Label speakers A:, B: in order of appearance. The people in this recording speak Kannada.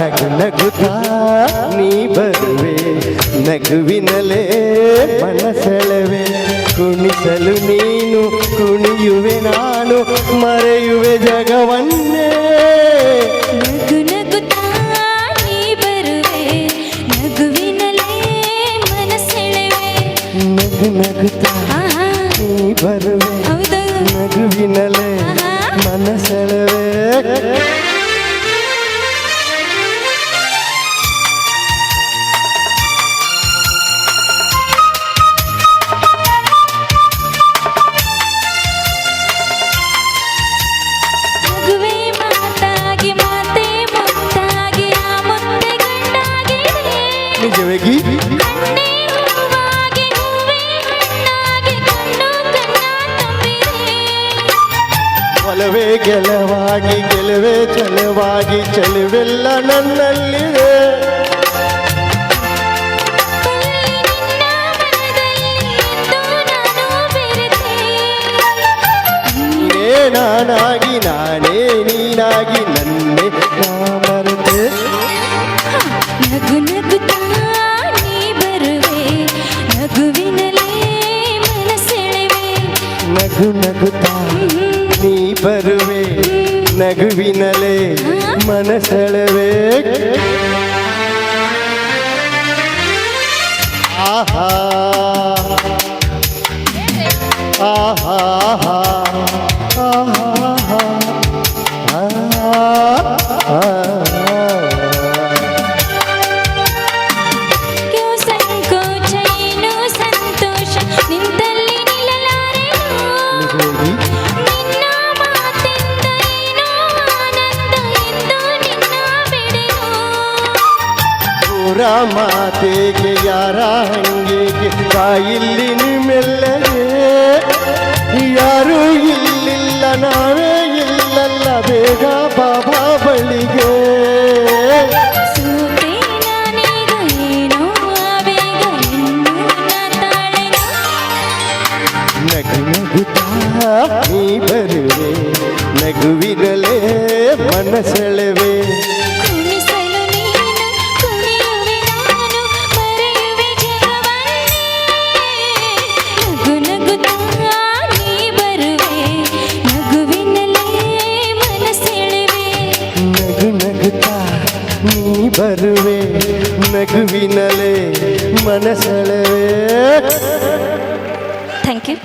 A: ನಗು ನಗುತ್ತಾ ನೀ ಬರುವೆ ನಗುವಿನಲೇ ಮನಸೆಳವೆ
B: ಕುಣಿಸಲು
A: ನೀನು ಕುಣಿಯುವೆ ನಾನು ಮರೆಯುವೆ ಜಗವನ್ನೇ ನಗು ನಗುತ್ತಾ
B: ಒಲವೇ ಗೆಲವಾಗಿ ಗೆಲುವೆ ಚಲವಾಗಿ ಚಲುವೆಲ್ಲ ನನ್ನಲ್ಲಿದೆ. ನಾನಾಗಿ ನಾನೇ ನೀನಾಗಿ ನನ್ನೇ ಮರೆತೆ
A: ನಗು ನಗುತ್ತಾ ನೀ ಬರುವೆ ನಗುವಿನಲೇ ಮನಸೆಳೆವೆ.
B: ನಗು ನಗುತ್ತಾ. ಬರುವೆ ನಗುವಿನಲೆ ಮನಸೆಳವೆ. ಆಹಾ. ಆಹಾ. ಮಾತೆಗೆ ಯಾರ ಹಂಗೆಗೆ ಬಾಯಿಲ್ಲಿ ನಿಮ್ಮೆಲ್ಲಗೆ ಯಾರು ಇಲ್ಲಿಲ್ಲ ನಾವೇ ಇಲ್ಲಲ್ಲ ಬೇಗ ಬಾಬಾ ಬಳಿಗೆ. ನಗು ನಗುತ್ತಾ ನೀ ಬರುವೆ ನಗುವಿರಲೇ ಮನಸೆಳೆವೆ. ಬರುವೆ ನಗುವಿನಲೇ ಮನಸೆಳೆವೆ
A: ಥ್ಯಾಂಕ್ ಯು